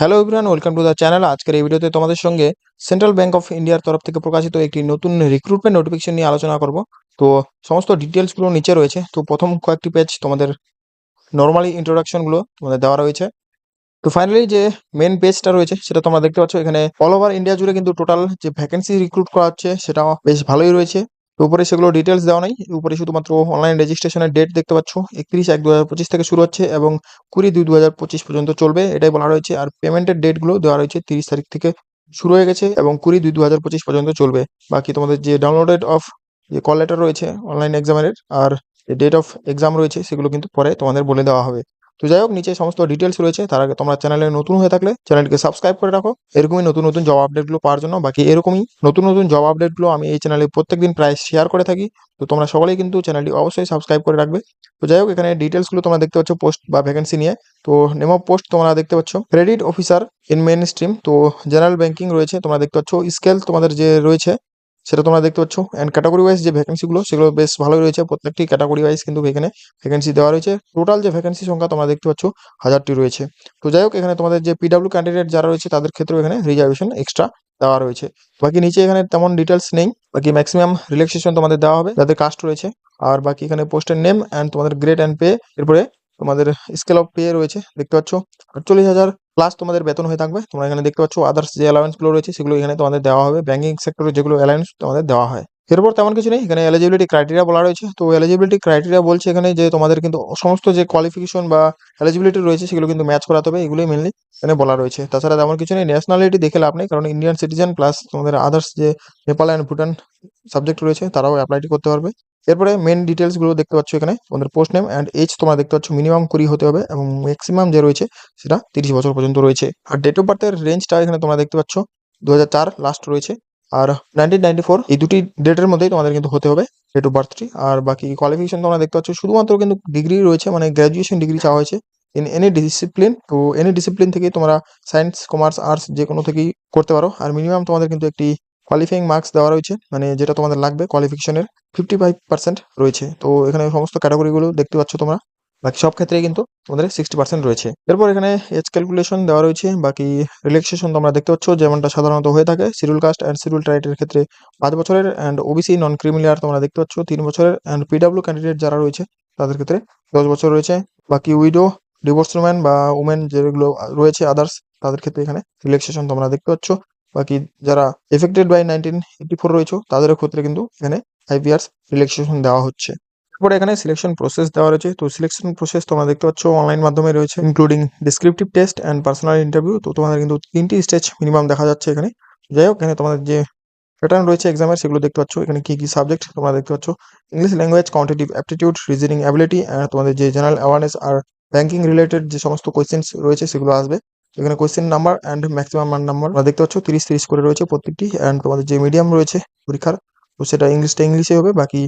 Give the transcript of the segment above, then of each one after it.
Hello everyone welcome to the channel আজকের এই ভিডিওতে তোমাদের সঙ্গে সেন্ট্রাল ব্যাংক অফ ইন্ডিয়ার তরফ থেকে প্রকাশিত একটি নতুন রিক্রুটমেন্ট নোটিফিকেশন নিয়ে আলোচনা করব। তো সমস্ত ডিটেলসগুলো নিচে রয়েছে। তো প্রথম কয়েকটি পেজ তোমাদের নর্মালি ইন্ট্রোডাকশনগুলো তোমাদের দেওয়া রয়েছে। তো ফাইনালি যে মেন পেজটা রয়েছে, সেটা তোমরা দেখতে পাচ্ছ। এখানে অল ওভার ইন্ডিয়া জুড়ে কিন্তু টোটাল যে ভ্যাকেন্সি রিক্রুট করা হচ্ছে সেটা বেশ ভালোই রয়েছে। তো উপরে সেগুলো ডিটেলস দেওয়া নাই। উপরে শুধুমাত্র অনলাইন রেজিস্ট্রেশনের ডেট দেখতে পাচ্ছ। একত্রিশ এক দু থেকে শুরু হচ্ছে এবং কুড়ি দুই দু পর্যন্ত চলবে। এটাই বলা রয়েছে। আর পেমেন্টের ডেটগুলো দেওয়া রয়েছে তিরিশ তারিখ থেকে শুরু হয়ে গেছে এবং কুড়ি দুই দু পর্যন্ত চলবে। বাকি তোমাদের যে ডাউনলোডেড অফ যে কল লেটার রয়েছে অনলাইন এক্সামের আর ডেট অফ এক্সাম রয়েছে, সেগুলো কিন্তু পরে তোমাদের বলে দেওয়া হবে। তো যাই হোক, নিচে সমস্ত ডিটেলস রয়েছে। তার আগে তোমরা চ্যানেলে নতুন হয়ে থাকলে চ্যানেলকে সাবস্ক্রাইব করে রাখো। এরকমই নতুন নতুন জব আপডেটগুলো পাওয়ার জন্য। বাকি এরকমই নতুন নতুন জব আপডেটগুলো আমি এই চ্যানেলে প্রত্যেকদিন প্রায় শেয়ার করে থাকি। তো তোমরা সকলেই কিন্তু চ্যানেলটি অবশ্যই সাবস্ক্রাইব করে রাখবে। তো যাই হোক, এখানে ডিটেলসগুলো তোমরা দেখতে পাচ্ছ পোস্ট বা ভ্যাকেন্সি নিয়ে। তো নেম পোস্ট তোমরা দেখতে পাচ্ছ। Credit officer in main stream তো জেনারেল ব্যাংকিং রয়েছে। তোমরা দেখতে পাচ্ছ স্কেল তোমাদের যে রয়েছে সেটা তোমরা দেখতে পাচ্ছ। অ্যান্ড ক্যাটাগরি ওয়াইজ যে ভ্যাকেন্সিগুলো সেগুলো বেশ ভালোই রয়েছে। প্রত্যেকটি ক্যাটাগরি ওয়াইজ কিন্তু এখানে ভ্যাকেন্সি দেওয়া রয়েছে। টোটাল যে ভ্যাকেন্সি সংখ্যা তোমরা দেখতে পাচ্ছ, হাজারটি রয়েছে। তো যাই হোক, এখানে তোমাদের যে পিডাব্লিউ ক্যান্ডিডেট যারা রয়েছে, তাদের ক্ষেত্রেও এখানে রিজার্ভেশন এক্সট্রা দেওয়া রয়েছে। বাকি নিচে এখানে তেমন ডিটেলস নেই। বাকি ম্যাক্সিমাম রিল্যাক্সেশন তোমাদের দেওয়া হবে, যাদের কাস্ট রয়েছে। আর বাকি এখানে পোস্টের নেম অ্যান্ড তোমাদের গ্রেড অ্যান্ড পে এরপরে তোমাদের স্কেল অফ পে রয়েছে। দেখতে পাচ্ছ, আটচল্লিশ হাজার প্লাস তোমাদের বেতন হয়ে থাকবে। তোমরা এখানে দেখতে পাচ্ছ আদার্স যে অ্যালাউন্সগুলো রয়েছে, সেগুলো এখানে তোমাদের দেওয়া হবে। ব্যাঙ্কিং সেক্টরে যেগুলো অ্যালাউন্স তোমাদের দেওয়া হয়। এরপর তেমন কিছু নেই। এখানে এলিজিবিলিটি ক্রাইটেরিয়া বলা রয়েছে। তো এলিজিবিলিটি ক্রাইটেরিয়া বলছে এখানে যে তোমাদের কিন্তু সমস্ত যে কোয়ালিফিকেশন বা এলিজিবিলিটি রয়েছে, সেগুলো কিন্তু ম্যাচ করাতে হবে। এগুলোই মেনলি এখানে বলা রয়েছে। তাছাড়া তেমন কিছু নেই। ন্যাশনালিটি দেখে লাভ নেই। কারণ ইন্ডিয়ান সিটিজেন প্লাস তোমাদের আদার্স যে নেপাল অ্যান্ড ভুটান সাবজেক্ট রয়েছে, তারাও অ্যাপ্লাইটি করতে পারবে। এরপরে মেন ডিটেলসগুলো দেখতে পাচ্ছ এখানে। তোমাদের পোস্ট নেম অ্যান্ড এজ তোমরা দেখতে পাচ্ছ মিনিমাম কুড়ি হতে হবে এবং ম্যাক্সিমাম যে রয়েছে সেটা তিরিশ বছর পর্যন্ত রয়েছে। আর ডেট অফ বার্থের রেঞ্জটা এখানে তোমরা দেখতে পাচ্ছ দু লাস্ট রয়েছে। আর নাইনটিন নাইনটি ফোর এই দুটি ডেটের মধ্যেই তোমাদের কিন্তু হতে হবে ডেট অফ বার্থটি আর বাকি কোয়ালিফিকেশন তোমরা দেখতে পাচ্ছ, শুধুমাত্র কিন্তু ডিগ্রি রয়েছে মানে গ্র্যাজুয়েশন ডিগ্রি চাওয়া হয়েছে। ইন এনি ডিসিপ্লিন তো এনি ডিসিপ্লিন থেকে তোমরা সায়েন্স কমার্স আর্টস যে কোনো থেকেই করতে পারো। আর মিনিমাম তোমাদের কিন্তু একটি কোয়ালিফাইং মার্কস দেওয়া রয়েছে মানে যেটা তোমাদের লাগবে কোয়ালিফিকেশনের ফিফটি ফাইভ পার্সেন্ট রয়েছে। তো এখানে সমস্ত ক্যাটাগরিগুলো দেখতে পাচ্ছ তোমরা। বাকি সব ক্ষেত্রেই কিন্তু তোমাদের সিক্সটি পার্সেন্ট রয়েছে। এরপর এখানে এজ ক্যালকুলেশন দেওয়া রয়েছে, বাকি রিল্যাক্সেশন তোমরা দেখতে পাচ্ছ, যেমনটা সাধারণত হয়ে থাকে সিরিয়াল কাস্ট অ্যান্ড সিরিয়াল ট্রাইটের ক্ষেত্রে পাঁচ বছরের অ্যান্ড ওবিসি নন ক্রিমিলিয়ার তোমরা দেখতে পাচ্ছ, তিন বছরের অ্যান্ড পিডাব্লিউ ক্যান্ডিডেট যারা রয়েছে, তাদের ক্ষেত্রে দশ বছর রয়েছে। বাকি উইডো ডিভোর্স উম্যান বা উমেন যেগুলো রয়েছে আদার্স তাদের ক্ষেত্রে এখানে রিল্যাক্সেশন তোমরা দেখতে পাচ্ছ। বাকি যারা affected by nineteen eighty four রয়েছে, তাদের ক্ষেত্রে কিন্তু এখানে ফাইভ ইয়ার্স রিল্যাক্সেশন দেওয়া হচ্ছে। তারপরে এখানে সিলেকশন প্রসেস দেওয়া রয়েছে। তো সিলেকশন প্রসেস তোমরা দেখতে পাচ্ছ অনলাইন মাধ্যমে রয়েছে including descriptive test and personal interview তো তোমাদের কিন্তু তিনটি স্টেজ মিনিমাম দেখা যাচ্ছে এখানে। যাই হোক, এখানে তোমাদের যে প্যাটার্ন রয়েছে এক্সামের সেগুলো দেখতে পাচ্ছ। এখানে কি কি সাবজেক্ট তোমরা দেখতে পাচ্ছ? English language competitive aptitude reasoning ability and তোমাদের যে জেনারেল অ্যাওয়ারনেস আর ব্যাঙ্কিং রিলেটেড যে সমস্ত কোয়েশ্চেন্স রয়েছে, সেগুলো আসবে। এখানে কোয়েশ্চেন নাম্বার অ্যান্ড ম্যাক্সিমাম মান নাম্বার তোমরা দেখতে পাচ্ছ, তিরিশ তিরিশ করে রয়েছে প্রত্যেকটি অ্যান্ড তোমাদের যে মিডিয়াম রয়েছে পরীক্ষার, তো সেটা ইংলিশটা ইংলিশে হবে। বাকি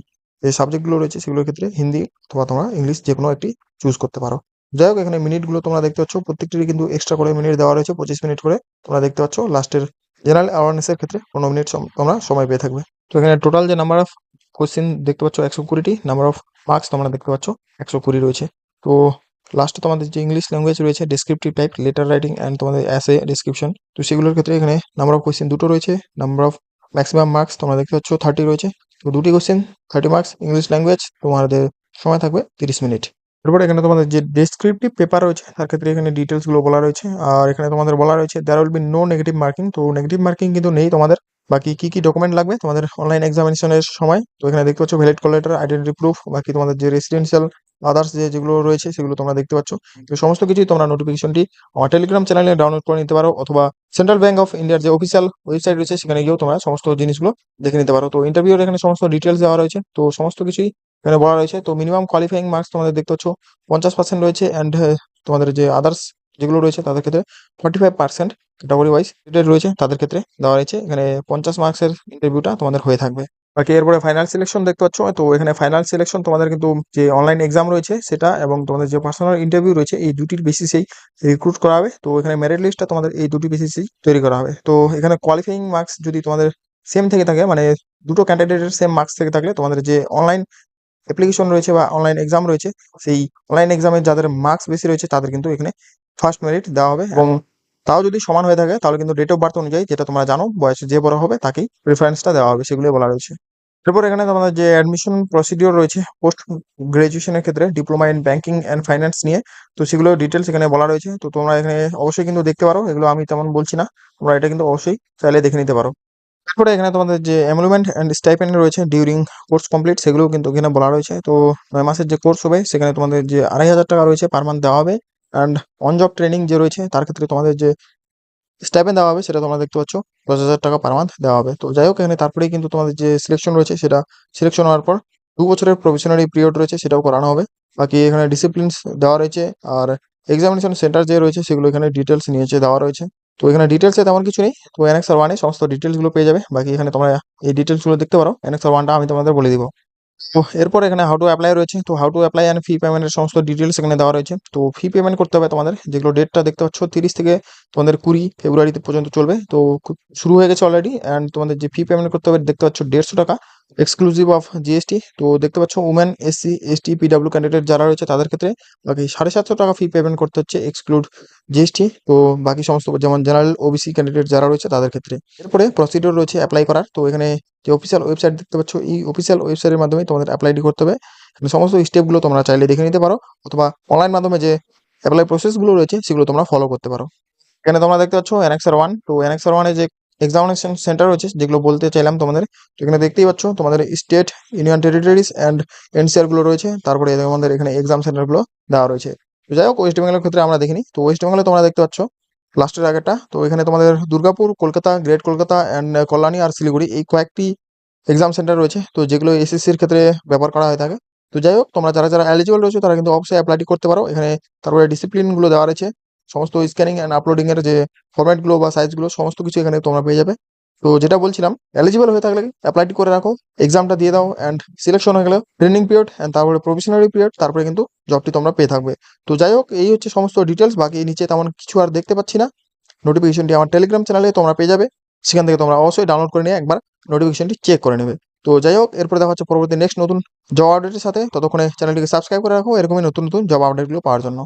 যে সাবজেক্টগুলো রয়েছে সেগুলোর ক্ষেত্রে হিন্দি অথবা তোমরা ইংলিশ যে কোনো একটি চুজ করতে পারো। যাই হোক, এখানে মিনিটগুলো তোমরা দেখতে পাচ্ছ, প্রত্যেকটিরই কিন্তু এক্সট্রা করে মিনিট দেওয়া রয়েছে, পঁচিশ মিনিট করে। তোমরা দেখতে পাচ্ছ লাস্টের জেনারেল অ্যাওয়ারনেসের ক্ষেত্রে পনেরো মিনিট তোমরা সময় পেয়ে থাকবে। তো এখানে টোটাল যে নাম্বার অফ কোশ্চেন দেখতে পাচ্ছ, একশো কুড়িটি। নাম্বার অফ মার্কস তোমরা দেখতে পাচ্ছ, একশো কুড়ি রয়েছে। তো লাস্টে তোমাদের যে ইংলিশ ল্যাঙ্গুয়েজ রয়েছে descriptive type letter writing and তোমাদের অ্যাসে ডিসক্রিপশন তো সেগুলোর ক্ষেত্রে এখানে নাম্বার অফ কোয়েশ্চেন দুটো রয়েছে নাম্বার অফ ম্যাক্সিমাম মার্কস তোমরা দেখতে পাচ্ছ থার্টি রয়েছে, তো দুটি question thirty marks English language তোমাদের সময় থাকবে তিরিশ মিনিট এরপরে এখানে তোমাদের যে ডেসক্রিপটিভ পেপার রয়েছে, তার ক্ষেত্রে এখানে ডিটেলসগুলো বলা রয়েছে, আর এখানে তোমাদের বলা রয়েছে there will be no negative marking তো নেগেটিভ মার্কিং কিন্তু নেই তোমাদের, বাকি কি কি ডকুমেন্ট লাগবে তোমাদের অনলাইন এক্সামিনেশনের সময়, তো এখানে দেখতে পাচ্ছ valid call letter identity proof বাকি তোমাদের যে রেসিডেন্সিয়াল আদার্স যে যেগুলো রয়েছে সেগুলো তোমরা দেখতে পাচ্ছ। তো সমস্ত কিছুই তোমরা নোটিফিকেশনটি আমার টেলিগ্রাম চ্যানেলে ডাউনলোড করে নিতে পারো অথবা সেন্ট্রাল ব্যাংক অফ ইন্ডিয়ার যে অফিসিয়াল ওয়েবসাইট রয়েছে সেখানে গিয়েও তোমরা সমস্ত জিনিসগুলো দেখে নিতে পারো। তো ইন্টারভিউর এখানে সমস্ত ডিটেলস দেওয়া রয়েছে। তো সমস্ত কিছুই এখানে বলা রয়েছে। তো মিনিমাম কোয়ালিফাইং মার্কস তোমাদের দেখতে পাচ্ছ পঞ্চাশ পার্সেন্ট রয়েছে অ্যান্ড তোমাদের যে আদার্স যেগুলো রয়েছে তাদের ক্ষেত্রে forty five percent category wise রয়েছে। তাদের ক্ষেত্রে দেওয়া রয়েছে। এখানে পঞ্চাশ মার্কসের ইন্টারভিউটা তোমাদের হয়ে থাকবে। বাকি এরপরে ফাইনাল সিলেকশন দেখতে পাচ্ছ, তো এখানে ফাইনাল সিলেকশন তোমাদের কিন্তু যে অনলাইন এক্সাম রয়েছে সেটা এবং তোমাদের যে পার্সোনাল ইন্টারভিউ রয়েছে, এই দুটির বেসিসেই রিক্রুট করা হবে। তো এখানে মেরিট লিস্টটা তোমাদের এই দুটি বেসিসেই তৈরি করা হবে। তো এখানে কোয়ালিফাইং মার্কস যদি তোমাদের সেম থেকে থাকে মানে দুটো ক্যান্ডিডেটের সেম মার্কস থেকে থাকলে তোমাদের যে অনলাইন অ্যাপ্লিকেশন রয়েছে বা অনলাইন এক্সাম রয়েছে, সেই অনলাইন এক্সামে যাদের মার্কস বেশি রয়েছে তাদের কিন্তু এখানে ফার্স্ট মেরিট দেওয়া হবে এবং তাও যদি সমান হয়ে থাকে, তাহলে কিন্তু ডেট অফ বার্থ অনুযায়ী যেটা তোমরা জানো, বয়সে যে বড় হবে, তাকেই প্রিফারেন্সটা দেওয়া হবে, সেগুলোই বলা রয়েছে। এরপর এখানে তোমাদের যে অ্যাডমিশন প্রসিডিওর রয়েছে পোস্ট গ্রাজুয়েশনের ক্ষেত্রে diploma in banking and finance নিয়ে, তো সেগুলো ডিটেলস এখানে বলা রয়েছে। তো তোমরা এখানে অবশ্যই কিন্তু দেখতে পারো, এগুলো আমি তেমন বলছি না, তোমরা এটা কিন্তু অবশ্যই চাইলে দেখে নিতে পারো। তারপরে এখানে তোমাদের যে এমলুমেন্ট অ্যান্ড স্টাইপেন্ড রয়েছে ডিউরিং কোর্স কমপ্লিট সেগুলোও কিন্তু এখানে বলা রয়েছে। তো নয় মাসের যে কোর্স হবে, সেখানে তোমাদের যে আড়াই হাজার টাকা রয়েছে পার মান্থ দেওয়া হবে। অ্যান্ড অন জব ট্রেনিং যে রয়েছে, তার ক্ষেত্রে তোমাদের যে স্টাইপেন্ড দেওয়া হবে, সেটা তোমরা দেখতে পাচ্ছ। দশ হাজার টাকা পার মান্থ দেওয়া হবে। তো যাই হোক, এখানে তারপরেই কিন্তু তোমাদের যে সিলেকশন রয়েছে, সেটা সিলেকশন হওয়ার পর দু বছরের প্রফেশনারি পিরিয়ড রয়েছে, সেটাও করানো হবে। বাকি এখানে ডিসিপ্লিনস দেওয়া রয়েছে, আর এক্সামিনেশন সেন্টার যে রয়েছে, সেগুলো এখানে ডিটেলস নিয়েছে দেওয়া রয়েছে। তো এখানে ডিটেলসে তেমন কিছু নেই। তো এনএক্স আর ওয়ানে সমস্ত ডিটেলসগুলো পেয়ে যাবে। বাকি এখানে তোমরা এই ডিটেলসগুলো দেখতে পারো। এনএক্স আর ওয়ানটা আমি তোমাদের বলে দিব। তো এরপর এখানে হাউ টু অ্যাপ্লাই রয়েছে। তো how to apply and fee পেমেন্টের সমস্ত ডিটেলস এখানে দেওয়া রয়েছে। তো ফি পেমেন্ট করতে হবে তোমাদের। যেগুলো ডেটটা দেখতে পাচ্ছ, তিরিশ থেকে তোমাদের কুড়ি ফেব্রুয়ারিতে পর্যন্ত চলবে। তো শুরু হয়ে গেছে অলরেডি অ্যান্ড তোমাদের যে ফি পেমেন্ট করতে হবে, দেখতে পাচ্ছ দেড়শো টাকা। এক্সক্লুসিভ অফ জিএসটি তো দেখতে পাচ্ছ women SC ST PWD candidate যারা রয়েছে তাদের ক্ষেত্রে বাকি সাড়ে সাতশো টাকা ফি পেমেন্ট করতে হচ্ছে এক্সক্লুড জিএসটি তো বাকি সমস্ত যেমন জেনারেল ওবিসি ক্যান্ডিডেট যারা রয়েছে তাদের ক্ষেত্রে। এরপরে প্রসিডিওর রয়েছে অ্যাপ্লাই করার। তো এখানে যে অফিসিয়াল ওয়েবসাইট দেখতে পাচ্ছ, এই অফিসিয়াল ওয়েবসাইটের মাধ্যমে তোমাদের অ্যাপ্লাইটি করতে হবে। সমস্ত স্টেপগুলো তোমরা চাইলে দেখে নিতে পারো, অথবা অনলাইন মাধ্যমে যে অ্যাপ্লাই প্রসেসগুলো রয়েছে, সেগুলো তোমরা ফলো করতে পারো। এখানে তোমরা দেখতে পাচ্ছ এনএক্সআর ওয়ান তো এনএক্সআর ওয়ানে যে এক্সামিনেশন সেন্টার রয়েছে, যেগুলো বলতে চাইলাম তোমাদের এখানে দেখতেই পাচ্ছ তোমাদের স্টেট ইউনিয়ন টেরিটরিজ অ্যান্ড এনসিআরগুলো রয়েছে, তারপরে আমাদের এখানে এক্সাম সেন্টারগুলো দেওয়া রয়েছে। যাই হোক ওয়েস্ট বেঙ্গলের ক্ষেত্রে আমরা দেখিনি, তো ওয়েস্ট বেঙ্গলে তোমরা দেখতে পাচ্ছ লাস্টের আগেরটা তো এখানে তোমাদের দুর্গাপুর, কলকাতা গ্রেট কলকাতা অ্যান্ড কল্যাণী আর শিলিগুড়ি এই কয়েকটি এক্সাম সেন্টার রয়েছে। তো যেগুলো এসএসসির ক্ষেত্রে ব্যবহার করা হয়ে থাকে। তো যাই হোক, তোমরা যারা যারা এলিজিবল রয়েছে, তারা কিন্তু অবশ্যই অ্যাপ্লাইটি করতে পারো। এখানে তারপরে ডিসিপ্লিনগুলো দেওয়া রয়েছে। সমস্ত স্ক্যানিং অ্যান্ড আপলোডিংয়ের যে ফরম্যাটগুলো বা সাইজগুলো সমস্ত কিছু এখানে তোমরা পেয়ে যাবে। তো যেটা বলছিলাম এলিজিবল হয়ে থাকলে অ্যাপ্লাইটি করে রাখো। এক্সামটা দিয়ে দাও অ্যান্ড সিলেকশন হয়ে গেলে ট্রেনিং পিরিয়ড অ্যান্ড তারপরে প্রফেশনারি পিরিয়ড তারপরে কিন্তু জবটি তোমরা পেয়ে থাকবে। তো যাই হোক, এই হচ্ছে সমস্ত ডিটেলস বাকি নিচে তেমন কিছু আর দেখতে পাচ্ছি না। নোটিফিকেশনটি আমার টেলিগ্রাম চ্যানেলে তোমরা পেয়ে যাবে। সেখান থেকে তোমরা অবশ্যই ডাউনলোড করে নিয়ে একবার নোটিফিকেশনটি চেক করে নেবে। তো যাই হোক, এরপরে দেখা হচ্ছে পরবর্তী নেক্সট নতুন জব আপডেটের সাথে। ততক্ষণে চ্যানেলটিকে সাবস্ক্রাইব করে রাখো, এরকমই নতুন নতুন জব আপডেটগুলো পাওয়ার জন্য।